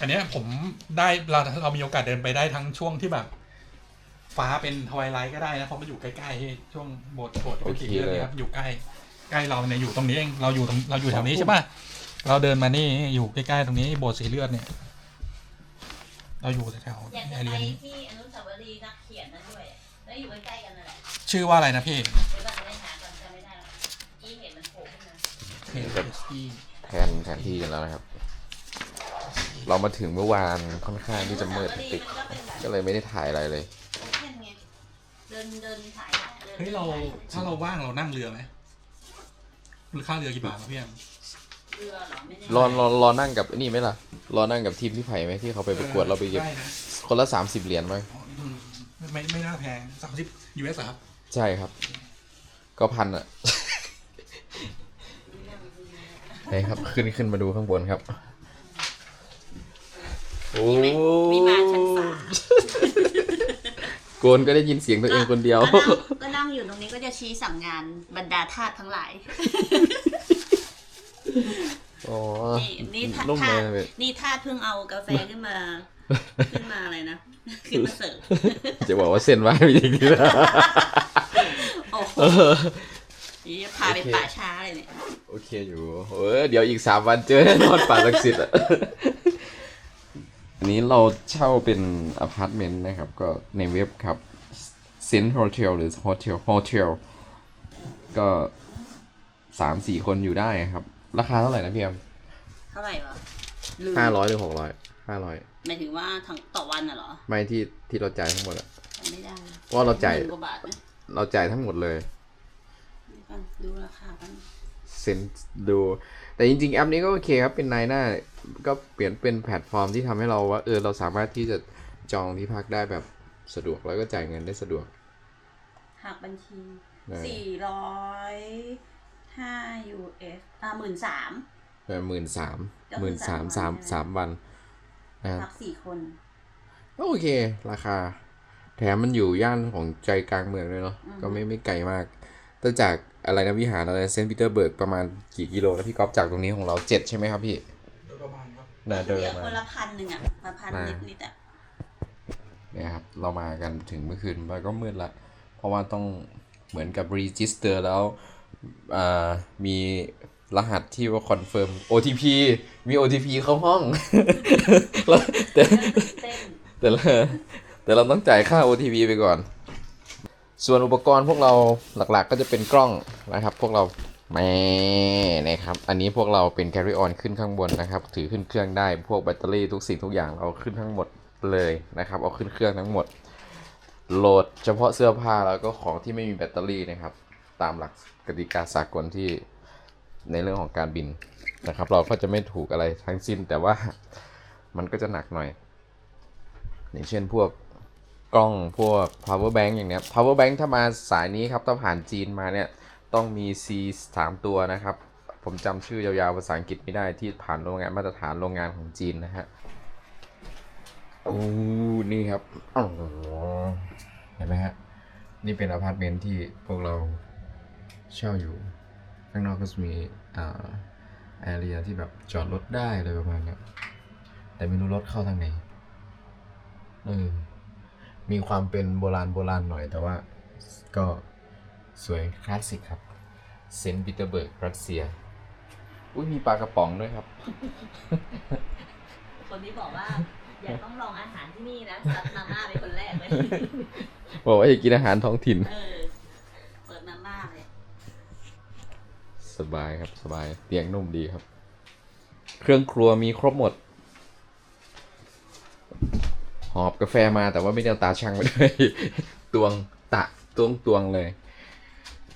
อันเนี้ยผมได้เราเรามีโอกาสเดินไปได้ทั้งช่วงที่แบบ ฟ้าเป็นทวายไลท์ก็ได้นะเพราะมันอยู่ใกล้ๆช่วงโบสถ์โบสถ์ที่เป็นสีเลือดเนี่ยครับอยู่ใกล้ใกล้เราเนี่ยอยู่ตรงนี้เองเราอยู่ตรงเราอยู่แถวนี้ใช่ป่ะเราเดินมานี่อยู่ใกล้ๆตรงนี้โบสถ์สีเลือดเนี่ย เราอยู่แถวอยากๆจะแอไปเรียนี้ที่อนุสาวรีย์นักเขียนนั่นด้วย แล้วอยู่ใกล้ๆกันนั่นแหละชื่อว่าอะไรนะพี่เดี๋ยวก่อนจะไปหาก่อนจำไม่ได้หรอกอีเห็นมันโผล่ขึ้นมาเพจที่แทนแทนที่กันแล้วนะครับ เรามาถึงเมื่อวานค่อนข้างที่จะมืดตึกมันก็เป็นแบบก็เลยไม่ได้ถ่ายอะไรเลยเช่นไงเดินเดินถ่ายเดินเฮ้ยเราถ้าเราว่างเรานั่งเรือไหมหรือค่าเรือกี่บาทวะพี่แอมเรือเหรอไม่ได้รอรอรอนั่งกับนี่ไหมล่ะ รอนั่งกับทีมพี่ไผ่ไหมที่เขาไปประกวดเราไปเก็บได้นะคนละสามสิบเหรียญไหมอืมไม่ไม่น่าแพงสามสิบยูเอสครับใช่ครับ ก็พันอะไปครับ ขึ้นขึ้นมาดูข้างบนครับ โอ้มีมาชั้นสามโกนก็ได้ยินเสียงตัวเองคนเดียว ก็นั่งก็นั่งอยู่ตรงนี้ก็จะชี้สั่งงานบรรดาทาสทั้งหลาย อ๋อนี่นี่ทานุ่มทาเลสยนี่ทาสเพิ่งเอากาแฟขึ้นมา ขึ้นมาอะไรนะ ขึ้นมาเสิร์ฟจะบอกว่าเส้นไหว้ไม่จริงๆนะโอ้โหนี่จะพาไปป่าช้าเลยเนี่ย โอเคอยู่เออเดี๋ยวอีกสามวันเจอแน่นอนป่าศักดิ์สิทธิ์อะ อันนี้เราเช่าเป็นอพาร์ตเมนต์นะครับ ก็ในเว็บครับ s i n Hotel หรือ Hotel Hotel ก็สามสี่คนอยู่ได้ครับ ราคาเท่าไหร่นะพี่แอมเท่าไหร่วะลืมห้าร้อยหรือหกร้อยห้าร้อยหมายถึงว่าทั้งต่อวันน่ะเหรอไม่ที่ที่เราจ่ายทั้งหมดอะจำไม่ได้ว่าเราจ่ายหมื่นกว่าบาทไหมเราจ่ายทั้งหมดเลยเดี๋ยวก่อนดูราคากัน เซนดู แต่จริงๆ แอปนี้ก็โอเคครับ เป็นนายหน้า ก็เปลี่ยนเป็นแพลตฟอร์มที่ทำให้เราว่าเออเราสามารถที่จะจองที่พักได้แบบสะดวกแล้วก็จ่ายเงินได้สะดวก หักบัญชีได้สี่ร้อยห้า US อ่าหมื่นสามหมื่นสามก็หคืมื่นอสามสาสามมวันสามวันนะครับพักสี่คนก็โอเค ราคา แถมมันอยู่ย่านของใจกลางเมืองเลยเนาะอืมก็ไม่ไม่ไกลมากแต่จาก อะไรนะวิหารอะไรเซนต์ปีเตอร์เบิร์กประมาณกี่กิโลนะพี่ก๊อฟจากตรงนี้ของเราเจ็ดใช่ไหมครับพี่โดยประมาณครับน่าเดินเหลือมาคนละพันหนึ่งอะมาพันมานิดนิดๆอะเนี่ยครับเรามากันถึงเมื่อคืนมันก็มืดละ เพราะว่าต้องเหมือนกับรีจิสเตอร์แล้วอ่ามีรหัสที่ว่าคอนเฟิร์ม OTP มี OTP เข้าห้องแล้วแต่เต้นแต่ละแต่เราต้องจ่ายค่า OTP ไปก่อน ส่วนอุปกรณ์พวกเราหลักๆก็จะเป็นกล้องนะครับ พวกเราแม่นะครับ อันนี้พวกเราเป็น carry on ขึ้นข้างบนนะครับ ถือขึ้นเครื่องได้ พวกแบตเตอรี่ทุกสิ่งทุกอย่างเราขึ้นทั้งหมดเลยนะครับ เอาขึ้นเครื่องทั้งหมด โหลดเฉพาะเสื้อผ้าแล้วก็ของที่ไม่มีแบตเตอรี่นะครับ ตามหลักกติกาสากลที่ในเรื่องของการบินนะครับ เราก็จะไม่ถูกอะไรทั้งสิ้นแต่ว่ามันก็จะหนักหน่อย อย่างเช่นพวก กล้องพวก power bank อย่างเนี้ย power bank ถ้ามาสายนี้ครับถ้าผ่านจีนมาเนี่ยต้องมี C 3ตัวนะครับ ผมจำชื่อยาวๆภาษาอังกฤษไม่ได้ที่ผ่านโรงงานมาตรฐานโรงงานของจีนนะฮะโอ้นี่ครับอ๋อเห็นไหมฮะ นี่เป็นอพาร์ตเมนต์ที่พวกเราเช่าอยู่ ข้างนอกก็จะมีอ่าแอเรียที่แบบจอดรถได้อะไรประมาณเนี้ยแต่ไม่รู้รถเข้าทางไหนเออ มีความเป็นโบราณโบราณหน่อย แต่ว่าก็สวยคลาสสิกครับ เซนต์ปีเตอร์เบิร์กรัสเซีย อุ้ยมีปลากระป๋องด้วยครับ คนที่บอกว่า อยากต้องลองอาหารที่นี่นะซัดมาม่าเป็นคนแรกเลยบอกว่าอยากกินอาหารท้องถิ่น เออ เปิดมาม่าเลย สบายครับสบาย เตียงนุ่มดีครับ เครื่องครัวมีครบหมด หอบกาแฟมาแต่ว่าไม่ได้เอาตาช่างมาด้วยตวงตะตวงตวงเลย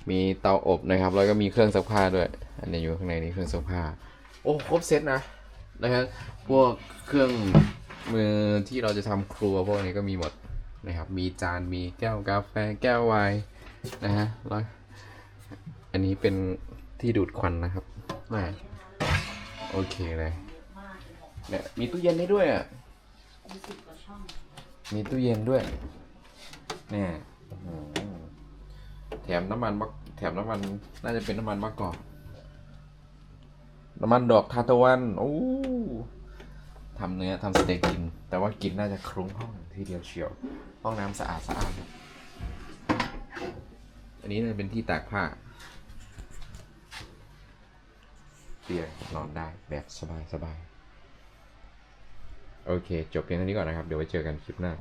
มีเตาอบนะครับ แล้วก็มีเครื่องซักผ้าด้วย อันนี้อยู่ข้างในนี้เครื่องซักผ้า โอ้ครบเซตนะนะครับพวกเครื่องมือที่เราจะทำครัวพวกนี้ก็มีหมดนะครับ มีจานมีแก้วกาแฟแก้วไวน์นะฮะแล้วอันนี้เป็นที่ดูดควันนะครับม่โอเคเลยเนี่ยมีตู้เย็นให้ด้วยอะ มีตู้เย็นด้วยเนี่ยแถมน้ำมันมะแถมน้ำมันน่าจะเป็นน้ำมันมะกอกน้ำมันดอกทานตะวันโอ้ทำเนื้อทำสเต็กกิน แต่ว่ากินน่าจะคลุ้งห้องทีเดียวเชียว ห้องน้ำสะอาดสะอาดอันนี้น่าจะเป็นที่ตากผ้าเตียงนอนได้แบบสบายสบาย โอเค จบเพียงเท่านี้ก่อนนะครับ เดี๋ยวไว้เจอกันคลิปหน้า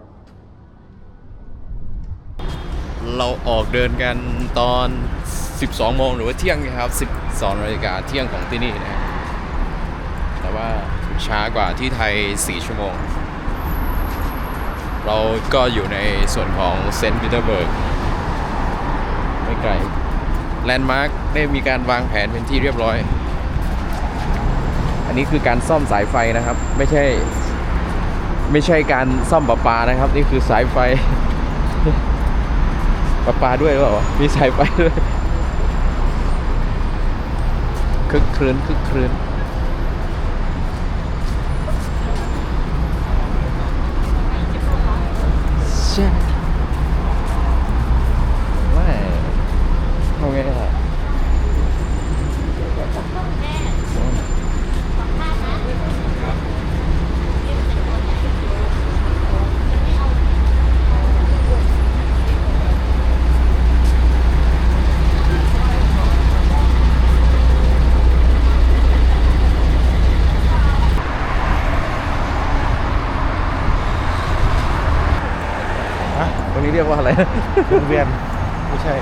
เราออกเดินกันตอน 12 โมงหรือว่าเที่ยงนะครับ 12นาฬิกาเที่ยงของที่นี่นะครับแต่ว่าช้ากว่าที่ไทย 4 ชั่วโมง เราก็อยู่ในส่วนของเซนต์ปีเตอร์เบิร์กไม่ไกลแลนด์มาร์คได้มีการวางแผนเป็นที่เรียบร้อย อันนี้คือการซ่อมสายไฟนะครับ ไม่ใช่ ไม่ใช่การซ่อมประปานะครับ นี่คือสายไฟประปาด้วยหรือเปล่ามีสายไฟด้วยคึกครื้นคึกครื้นใช่ไม่ทำไงอะตรงนี้ เรียกว่าอะไร วงเวียนไม่ใช่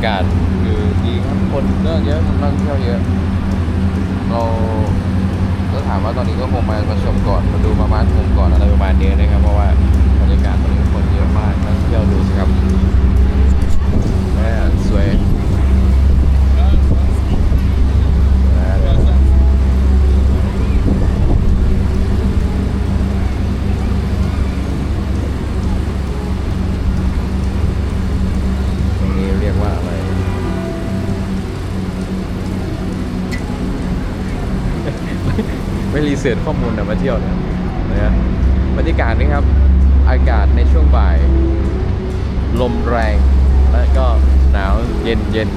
ากาศคือดีครับคนก็เยอะคนนักท่องเที่ยวเยอะ เราก็ถามว่าตอนนี้ก็คงมามาชมก่อนมาดูมามาชมก่อนอะไรประมาณนี้นะครับ เพราะว่าบรรยากาศตอนนี้คนเยอะมากนักท่งเที่ยวดูสิครับแม่สวยนะตรงนี้เรียกว่าอะไร ไม่รีเสิร์ชข้อมูลนะมาเที่ยวเนะนะบรรยากาศนี่ครับ อากาศในช่วงบ่าย ลมแรง และก็หนาวเย็นเย็น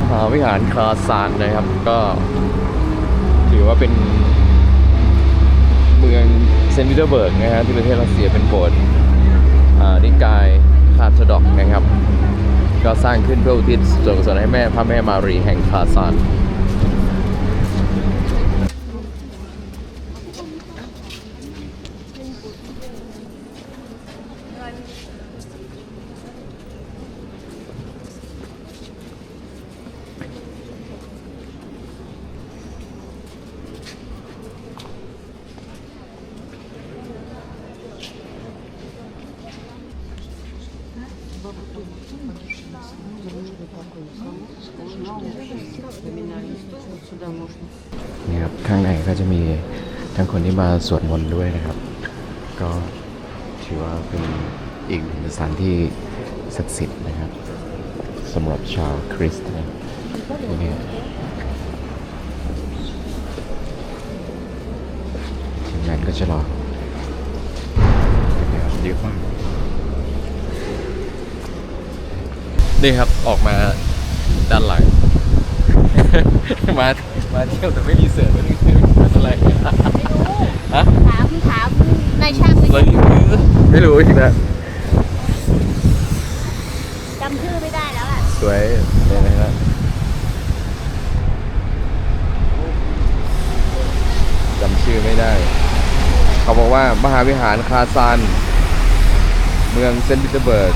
มหาวิหารคาซานนะครับ ก็ถือว่าเป็นเมืองเซนต์ปีเตอร์เบิร์กนะฮะที่ประเทศรัสเซียเป็นโบสถ์นิกายคาทดอกนะครับ ก็สร้างขึ้นเพื่ออุทิศส่วนกุศลให้แม่พระแม่มารีแห่งคาซานครับข้างในก็จะมีทั้งคนที่มา สวดมนต์ด้วยนะครับ ก็ถือว่าเป็นอีกหนึ่งสถานที่ศักดิ์สิทธิ์นะครับสำหรับชาวคริสต์นะที่นี่ทีมงานก็จะรอนะครับเยอะมากนี่ครับออกมาด้านหลัง มามาเที่ยวแต่ไม่รีเสิร์ชไม่รีเสิร์ชเป็นอะไร ฮะถามถามนายช่างไปไม่ไม่รู้อีกนะจำชื่อไม่ได้แล้วอะ สวยเลยนะฮะจำชื่อไม่ได้ เขาบอกว่ามหาวิหารคาซานเมืองเซนต์ปีเตอร์เบิร์ก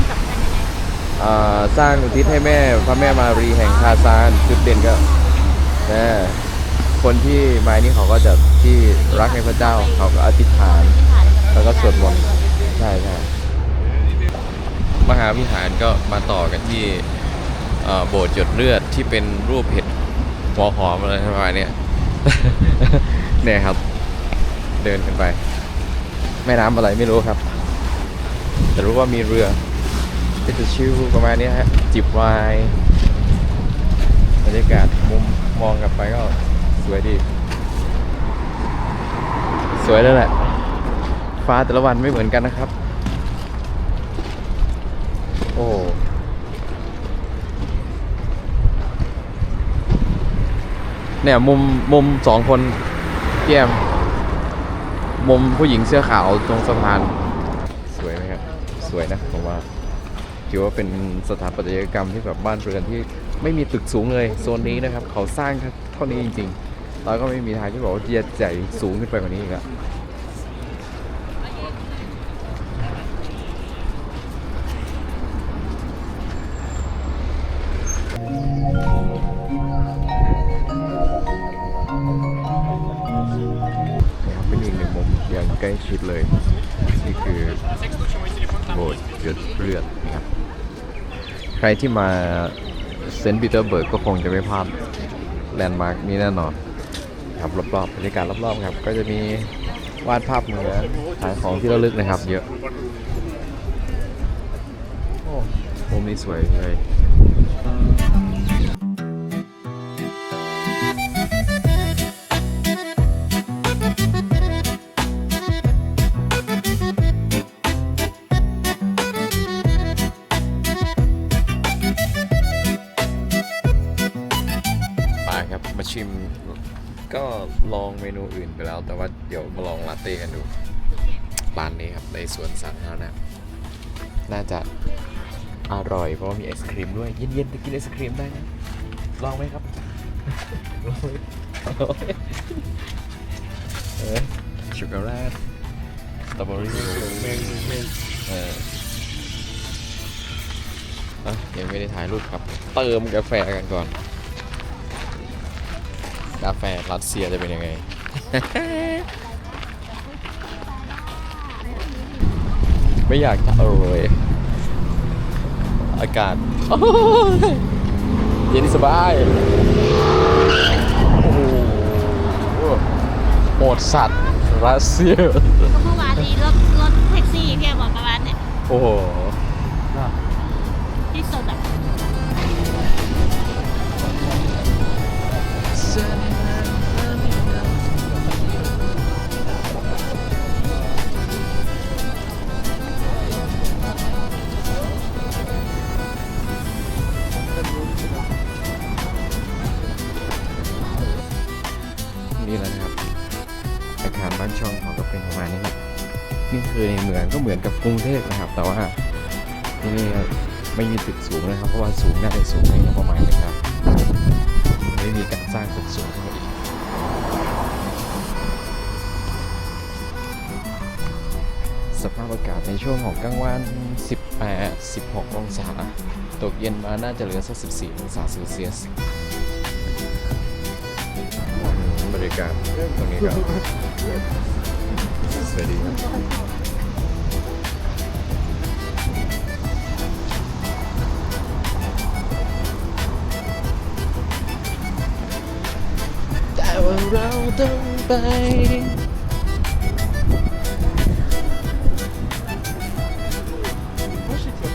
อ่าสร้างอุทิศให้แม่พระแม่มารีแห่งคาซานจุดเด่นก็นะคนที่มานี่เขาก็จะ ที่รักในพระเจ้าเขาก็อธิษฐาน แล้วก็สวดมนต์ใช่ใช่มหาวิหารก็มาต่อกันที่โบสถ์หยดเลือดที่เป็นรูปเห็ดหัวหอมอะไรประมาณเนี้ยเนี่ยครับ เดินกันไป แม่น้ำอะไรไม่รู้ครับ แต่รู้ว่ามีเรือเป็นจะชิวประมาณนี้ฮะจิบวน์บรรยากาศมุมมองกลับไปก็สวยดี สวยแล้วแหละ ฟ้าแต่ละวันไม่เหมือนกันนะครับ โอ้เนี่ยมุมมุมสองคนพี่แอมมุมผู้หญิงเสื้อขาวตรงสะพาน สวยไหมครับ สวยนะผมว่าถือว่าเป็นสถาปัตยกรรมที่แบบบ้านเรือนที่ไม่มีตึกสูงเลยโซนนี้นะครับ เขาสร้างเท่านี้จริง ๆ แล้วก็ไม่มีทางที่บอกว่าจะใหญ่สูงขึ้นไปกว่านี้อีกอะนะครับเป็นอีกหนึ่งมุมอย่างใกล้ชิดเลย นี่คือโบสถ์หยดเลือดนะครับ ใครที่มาเซนต์ปีเตอร์เบิร์กก็คงจะไม่พลาดแลนด์มาร์กนี้แน่นอน ครับรอบๆบรรยากาศรอบๆครับก็จะมีวาดภาพเหมือนขายของที่ระลึกนะครับ เยอะโอ้มุมนี้สวยเลย ร้านนี้ครับในสวนสาธารณะน่าจะอร่อยเพราะว่ามีไอศครีมด้วย เย็นๆจะกินไอศครีมได้นะลองไหมครับลองไหมเออช็อกโกแลตสตรอเบอรี่เอออะยังไม่ได้ถ่ายรูปครับ เติมกาแฟกันก่อน กาแฟรัสเซียจะเป็นยังไง ไม่อยากจะเอาเลยอากาศโอ้ยเย็นสบายโอ้โหโหดสัตว์รัสเซียก็เมื่อวานนี้รถรถแท็กซี่แกบอกประมาณเนี่ยโอ้โห ก็เหมือนกับกรุงเทพนะครับ แต่ว่าที่นี่ไม่มีตึกสูงนะครับ เพราะว่าสูงน่าจะสูงในงบประมาณนะครับไม่มีการสร้างตึกสูงขึ้นมาอีกสภาพอากาศในช่วงของกลางวัน 18 16 องศา ตกเย็นมาน่าจะเหลือสัก 14 องศาเซลเซียสบรรยากาศตรงนี้ก็สวยดีครับ เราต้องไป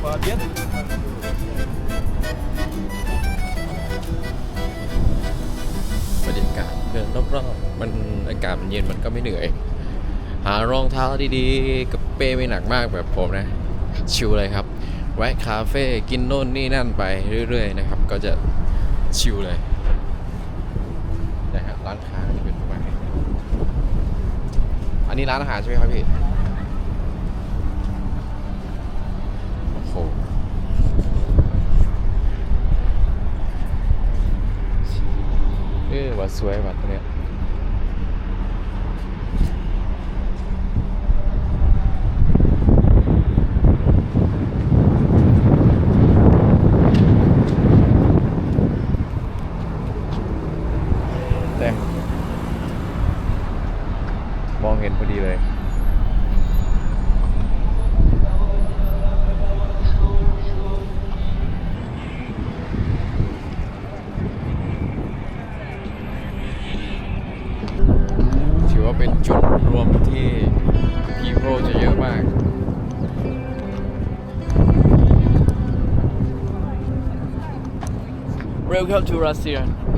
บรรยากาศเดินรอบๆมันอากาศมันเย็นมันก็ไม่เหนื่อย หารองเท้าดีๆ กับเป้ไม่หนักมากแบบผมนะ ชิลเลยครับ แวะคาเฟ่กินโน่นนี่นั่นไปเรื่อยๆนะครับ ก็จะชิลเลยนะฮะร้านค้าก็จะเป็นประมาณนี้ อันนี้ร้านอาหารใช่ไหมครับพี่โอ้โหเออวัดสวยวัดตรงเนี้ย local to Russian.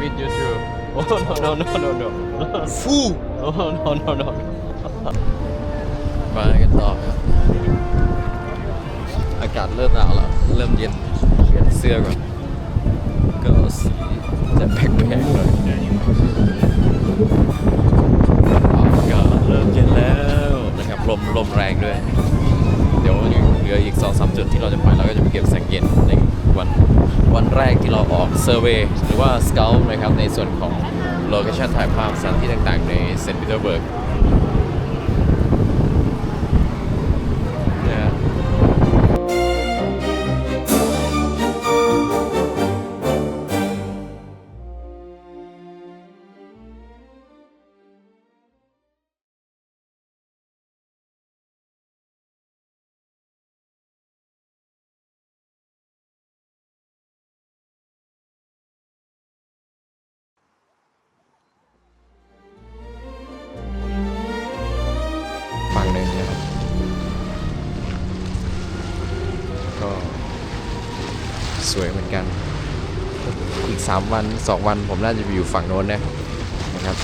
Meet you too Oh no no no no no Fool. Oh no no no มากันต่อครับอากาศเริ่มหนาวแล้วเริ่มเย็นเปลี่ยนเสื้อก่อนก็สีจะแปลกๆหน่อยอากาศเริ่มเย็นแล้วนะครับลมลมแรงด้วย เดี๋ยวยังเหลืออีก2อสจุดที่เราจะไปเราก็จะไปเก็บแสงเย็นใน วันวันแรกที่เราออกเซอร์เวย์หรือว่าสเกลนะครับในส่วนของโลเคชั่นถ่ายภาพสถานที่ต่างๆ ในเซนต์ปีเตอร์เบิร์ก 3 วัน 2 วันผมน่าจะไปอยู่ฝั่งโน้นนะนะครับ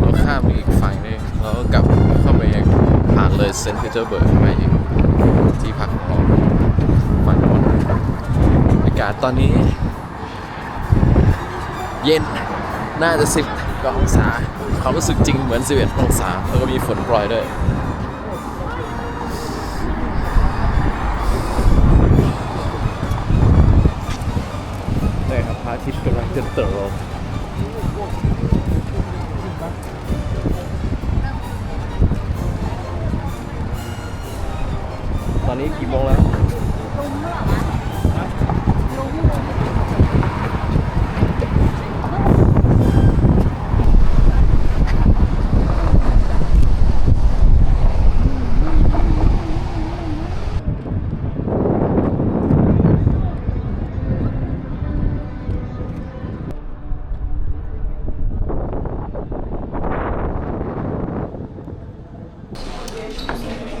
เราข้ามอีกฝั่งหนึงแล้วก็กลับเข้าไปยังผ่านเลยเซนต์ปีเตอร์เบิร์กไปอีกที่พักของเราฝั่งโน้นอากาศตอนนี้ เย็นน่าจะ 10กว่าองศาความรู้สึกจริงเหมือน 11 องศาแล้วก็มีฝนโปรยด้วย ทิตย์กำลังจะตกตอนนี้กี่โมงแล้ว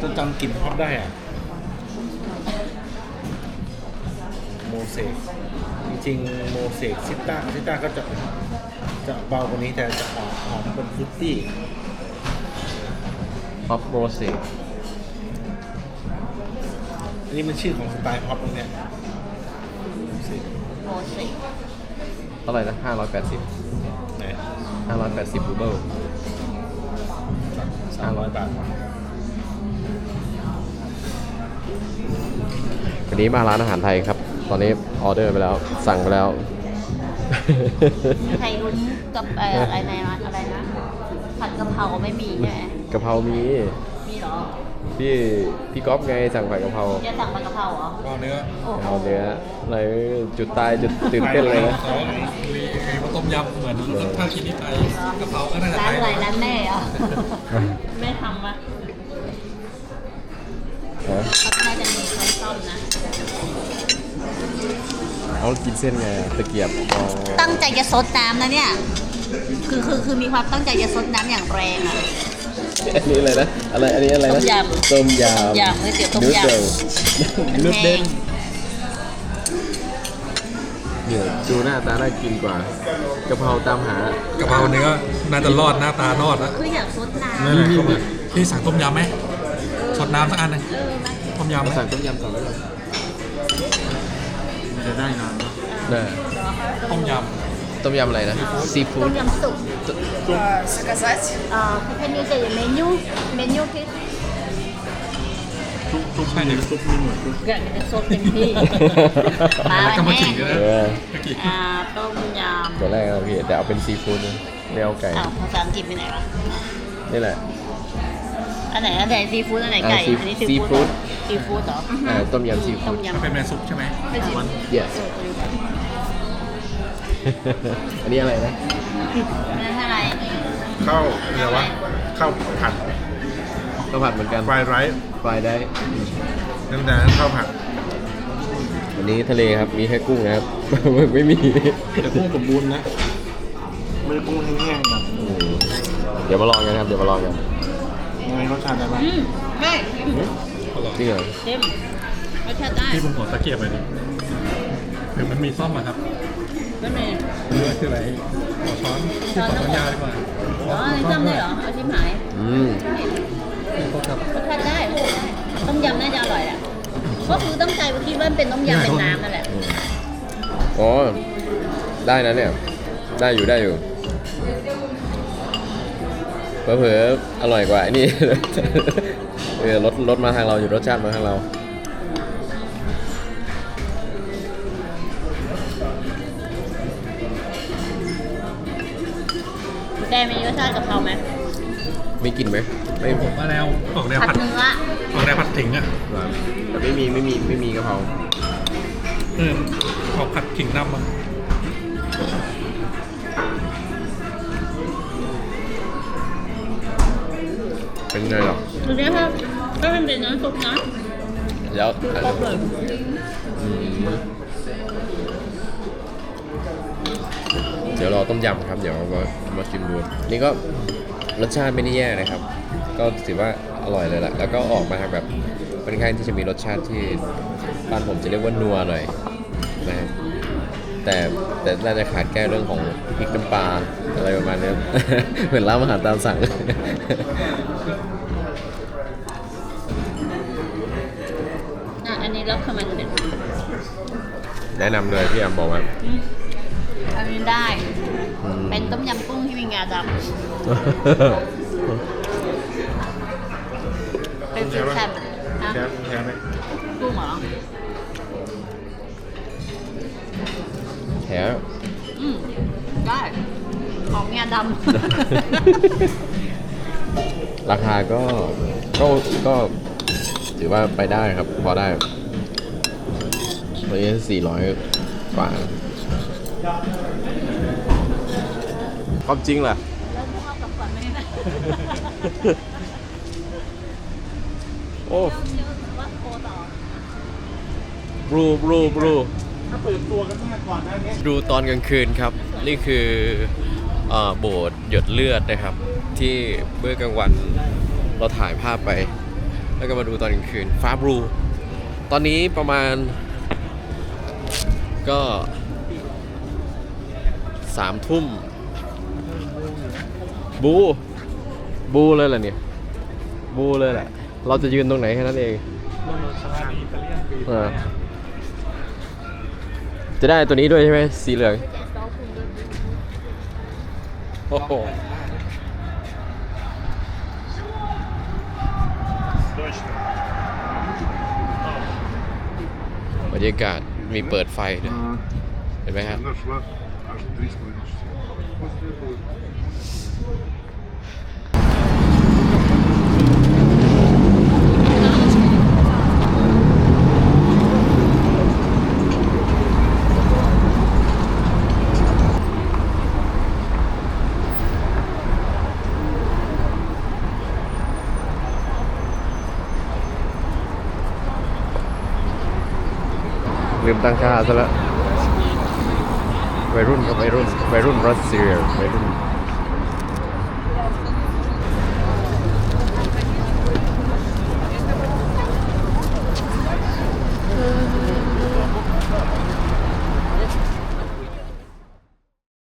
จนจำกลิ่นฮอตได้อะโมเสกจริงๆโมเสกซิต้าซิต้าก็จะจะเบากว่านี้แต่จะออกหอมเป็นฟรุตตี้ฮอปโรเซอันนี้มันชื่อของสไตล์ฮอปตรงเนี้ยโมเสกโมเสกเท่าไหร่นะ580ไหน580รูเบิลสามร้อยบาท วันนี้มาร้านอาหารไทยครับ ตอนนี้ออเดอร์ไปแล้ว สั่งไปแล้ว ไข่ลุ้นกับเอ่ออะไรนะอะไรนะผัดกะเพราไม่มีใช่ไหมกะเพรามี มีเหรอพี่พี่ก๊อฟไงสั่งผัดกะเพราจะสั่งผัดกะเพราเหรอก็เนื้อโอ้โหเอาเนื้ออะไรจุดตายจุดตื่นเต้นเลยนะแต่ว่ามีไอ้ต้มยำเหมือนถ้ากินที่ไทยกะเพราก็น่าจะร้านไทยอะไรร้านแม่เหรอ แม่ทำปะฮะเขา น่าจะมีช้อนซ่อมนะ เอากินเส้นไงตะเกียบอ๋อตั้งใจจะซดน้ำนะเนี่ย คือคือคือมีความตั้งใจจะซดน้ำอย่างแรงอะอันนี้อะไรนะอะไรอันนี้อะไรนะต้มยำต้มยต้มำยำก๋วยเตี๋ยวต้มยำ นูดเดิลนูดเด้งแห้งเนี่ยดูหน้าตาน่ากินกว่ากะเพราตามหากะเพราเนื้อน่าจะรอดหน้าตารอดแล้วคืออยากซดน้ำนั่นแหละเขาบอกพี่สั่งต้มยำไหม สดน้ำสักอันหนึง เออมา ต้มยำไหม สั่งต้มยำก่อนไหม จะได้นานปะ ได้ ต้มย ต้มยำอะไรนะซีฟู้ ต้ ด มยำสุก Заказать? เอ่อคุณเพนยูจะเมนูเมนูที่ ซุปซุปนี่ซุปนี่เหมือนซุป อยากจะซดเต็มที่ปลา ำแล้วก็มา แห้ ขิง ง ด้วย เอ นะ อ ตะกี้ อ่าต้มย ตัวแรกเราพี่แต่เอาเป็นซีฟู้ดนะไม่เอาไก่ ำอ้าวภาษาอังกฤษไปไหนวะ นี่แหละ อันไหนอันไหนซีฟู้ดอันไหนไก่ อ่าซีอันนี้ซีซีฟู้ฟู้ดดซีฟู้ดเหรออ่าต้มยำซีฟู้ต้ดมยำเป็นแมนซุปใช่ไหมไม่ใช่ yes อันนี้อะไรนะนั่นอะไร ข้าวอะไรวะข้าวผัดข้าวผัดเหมือนกันฟรายไรซ์ฟรายได้ น้ำน้ำข้าวผัดวันนี้ทะเลครับ มีแค่กุ้งนะครับ ไม่มี แต่กุ้งสมบูรณ์นะไม่ได้กุ้งแห้งๆแบบอืมเดี๋ยวมาลองกันครับ เดี๋ยวมาลองกัน ยังไงรสชาติได้ปะอืมได้อร่อยจริงเหรอเต็มรสชาติได้พี่ผมขอตะเกียบไปดิหรือมันมีซ่อมอะครับไม่มีเลือกคืออะไรขอช้อนที่ขอช้อนยาวดีกว่าอ๋อนี่จำได้เหรอเอาชิมหายอืมพี่โทษครับรสชาติได้ต้มยำน่าจะอร่อยแหละก็คือตั้งใจว่าคิดว่ามันเป็นต้มยำเป็นน้ำนั่นแหละอ๋อได้นะเนี่ย ได้อยู่ได้อยู่ เผลอๆอร่อยกว่าไอ้นี่ เออรสรสมาทางเราอยู่รสชาติมาทางเราแต่มีรสชาติกะเพราไหมมีกลิ่นไหมไม่ผมว่าแนวออกแนวผัผัดดเนื้อออกแนวผัดถิงอะแต่ไม่มีไม่มีไม่มีกะเพรา เออออกผัดขิงน้ำอะ เป็นไงหรออันนี้ครับก็เป็นเป็นน้ำซุปนะแล้วครบเลยอืมเดี๋ยวรอต้มยำครับ เดี๋ยวมามาชิมดูนี่ก็รสชาติไม่ได้แย่นะครับ ก็ถือว่าอร่อยเลยแหละแล้วก็ออกมาทางแบบค่อนข้างที่จะมีรสชาติที่บ้านผมจะเรียกว่านัวหน่อยนะครับ แต่แต่น่าจะขาดแก้เรื่องของพริกน้ำปลาอะไรประมาณนี้ เหมือนร้านอาหารตามสั่ง อะอันนี้แล้วทำไมถึงเป็นแนะนำเลยพี่แอมบอกว่าอืมอันนี้ได้ อืม เป็นต้มยำกุ้งที่มีงาดำเป็นฟิวชั่นนะแช่แช่ไหมกุ้งเหรอ แถวอืมได้ของงาดำ ราคาก็ก็ก็ถือว่าไปได้ครับ พอได้ตัวนี้สี่ร้อยกว่าความจริงล่ะแล้วพวกเรากลับก่อนไหมนะโอ้เดี๋ยวว่าโทรต่อบรูบรูบรู ถ้าเปิดตัวกันตั้งแต่ก่อนหน้านี้ดูตอนกลางคืนครับ นี่คือเอ่อโบสถ์หยดเลือดนะครับ ที่เมื่อกลางวันเราถ่ายภาพไป แล้วก็มาดูตอนกลางคืนฟ้าบลูตอนนี้ประมาณ ก็สามทุ่มบู บูเลยแหละเนี่ยบูเลยแหละ เราจะยืนตรงไหนแค่นั้นเองเออ จะได้ตัวนี้ด้วยใช่ไหมสีเหลืองโอ้โหบรรยากาศมีเปิดไฟด้วยเห็นไหมครับ ตั้งค่าซะแล้ววัยรุ่นกับวัยรุ่นวัยรุ่นรัสเซียวัยรุ่น